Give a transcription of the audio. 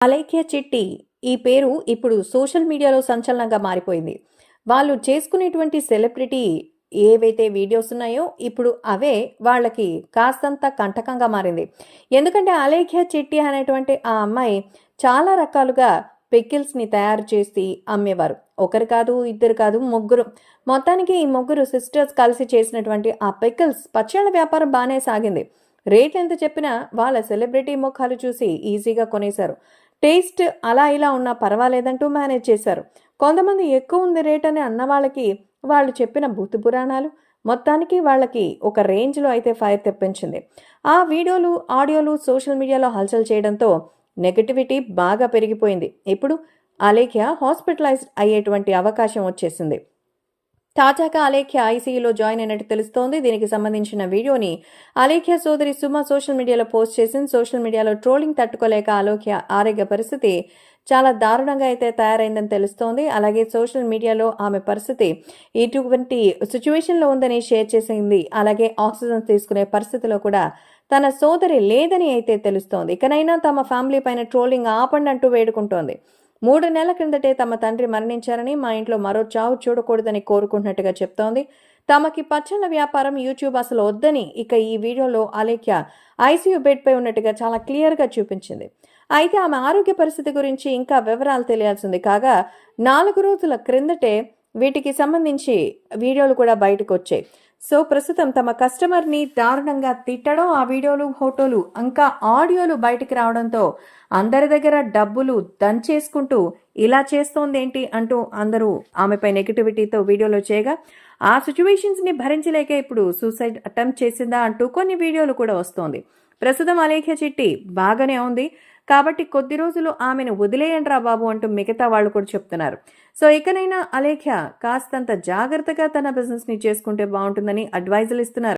అలైక్య చిట్టి ఈ పేరు ఇప్పుడు సోషల్ మీడియాలో సంచలనంగా మారిపోయింది. వాళ్ళు చేసుకునేటువంటి సెలబ్రిటీ ఏవైతే వీడియోస్ ఉన్నాయో ఇప్పుడు అవే వాళ్ళకి కాస్తంత కంటకంగా మారింది. ఎందుకంటే అలేఖ్య చిట్టి అనేటువంటి ఆ అమ్మాయి చాలా రకాలుగా పికిల్స్ని తయారు చేసి అమ్మేవారు. ఒకరు కాదు ఇద్దరు కాదు ముగ్గురు. మొత్తానికి ఈ ముగ్గురు సిస్టర్స్ కలిసి చేసినటువంటి ఆ పికిల్స్ పచ్చళ్ళ వ్యాపారం బాగానే సాగింది. రేట్ ఎంత చెప్పినా వాళ్ళ సెలబ్రిటీ ముఖాలు చూసి ఈజీగా కొనేశారు. టేస్ట్ అలా ఇలా ఉన్నా పర్వాలేదంటూ మేనేజ్ చేశారు. కొంతమంది ఎక్కువ ఉంది రేట్ అని అన్న వాళ్ళకి వాళ్ళు చెప్పిన భూతి పురాణాలు మొత్తానికి వాళ్ళకి ఒక రేంజ్లో అయితే ఫైర్ తెప్పించింది. ఆ వీడియోలు ఆడియోలు సోషల్ మీడియాలో హల్చల్ చేయడంతో నెగటివిటీ బాగా పెరిగిపోయింది. ఇప్పుడు అలేఖ్య హాస్పిటలైజ్డ్ అయ్యేటువంటి అవకాశం వచ్చేసింది. తాజాగా అలేఖ్య ఐసీయూలో జాయిన్ అయినట్టు తెలుస్తోంది. దీనికి సంబంధించిన వీడియోని అలేఖ్య సోదరి సుమ సోషల్ మీడియాలో పోస్ట్ చేసింది. సోషల్ మీడియాలో ట్రోలింగ్ తట్టుకోలేక అలోఖ్య ఆరోగ్య పరిస్థితి చాలా దారుణంగా అయితే తయారైందని తెలుస్తోంది. అలాగే సోషల్ మీడియాలో ఆమె పరిస్థితి ఇటువంటి సిచ్యువేషన్లో ఉందని షేర్ చేసింది. అలాగే ఆక్సిజన్ తీసుకునే పరిస్థితిలో కూడా తన సోదరి లేదని అయితే తెలుస్తోంది. ఇకనైనా తమ ఫ్యామిలీ పైన ట్రోలింగ్ ఆపండి అంటూ వేడుకుంటోంది. మూడు నెలల క్రిందటే తమ తండ్రి మరణించారని మా ఇంట్లో మరో చావు చూడకూడదని కోరుకుంటున్నట్టుగా చెప్తోంది. తమకి పచ్చళ్ళ వ్యాపారం యూట్యూబ్ అసలు వద్దని ఇక ఈ వీడియోలో అలేఖ్య ఐసీయూ బెడ్పై ఉన్నట్టుగా చాలా క్లియర్గా చూపించింది. అయితే ఆమె ఆరోగ్య పరిస్థితి గురించి ఇంకా వివరాలు తెలియాల్సింది కాగా నాలుగు రోజుల క్రిందటే వీటికి సంబంధించి వీడియోలు కూడా బయటకు వచ్చాయి సో ప్రస్తుతం తమ కస్టమర్ని దారుణంగా తిట్టడం ఆ వీడియోలు ఫోటోలు ఇంకా ఆడియోలు బయటికి రావడంతో అందరి దగ్గర డబ్బులు దంచేసుకుంటూ ఇలా చేస్తోందేంటి అంటూ అందరూ ఆమెపై నెగిటివిటీతో వీడియోలు చేయగా ఆ సిచ్యువేషన్స్ని భరించలేక ఇప్పుడు సూసైడ్ అటెంప్ట్ చేసిందా అంటూ కొన్ని వీడియోలు కూడా వస్తోంది. ప్రస్తుతం అలేఖ్య చిట్టి బాగానే ఉంది. కాబట్టి కొద్ది రోజులు ఆమెను వదిలేయండి బాబు అంటూ మిగతా వాళ్ళు కూడా చెప్తున్నారు. సో ఇకనైనా అలేఖ్య కాస్తంత జాగ్రత్తగా తన బిజినెస్ని చేసుకుంటే బాగుంటుందని అడ్వైజులు ఇస్తున్నారు.